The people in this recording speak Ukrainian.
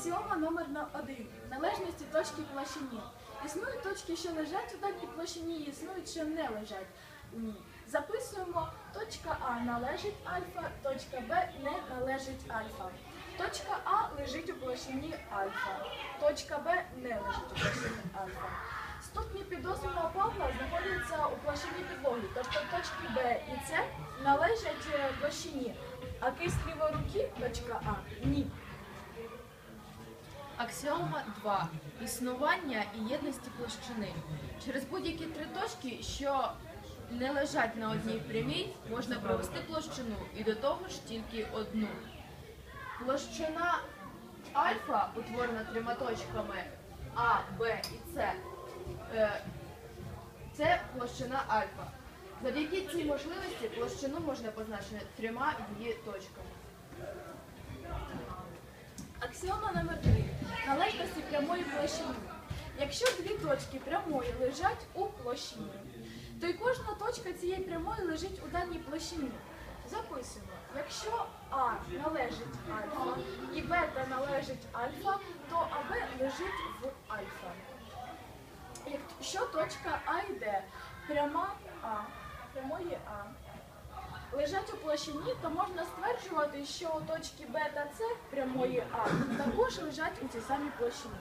Аксіома номер 1. Належності точки площині. Існують точки, що лежать у даній площині, існують, що не лежать у ній. Записуємо, точка А належить альфа, точка Б не належить альфа. Точка А лежить у площині альфа, точка Б не лежить у площині альфа. Ступні підозрюваного Павла знаходяться у площині підлоги, тобто точки Б і С належать е, площині, а кисть лівої руки, точка А, ні. Аксіома 2. Існування і єдності площини. Через будь-які три точки, що не лежать на одній прямій, можна провести площину і до того ж тільки одну. Площина альфа, утворена трьома точками А, Б і С, е, це площина альфа. Завдяки цій можливості площину можна позначити трьома її точками. Аксіома номер 3. Прямої площини. Якщо дві точки прямої лежать у площині, то й кожна точка цієї прямої лежить у даній площині. Записуємо, якщо А належить альфа і бета належить альфа, то АБ лежить в альфа. Якщо точка А Д пряма А, прямої А, лежать у площині, то можна стверджувати, що у точки Б та С прямої А також лежать у цій самій площині.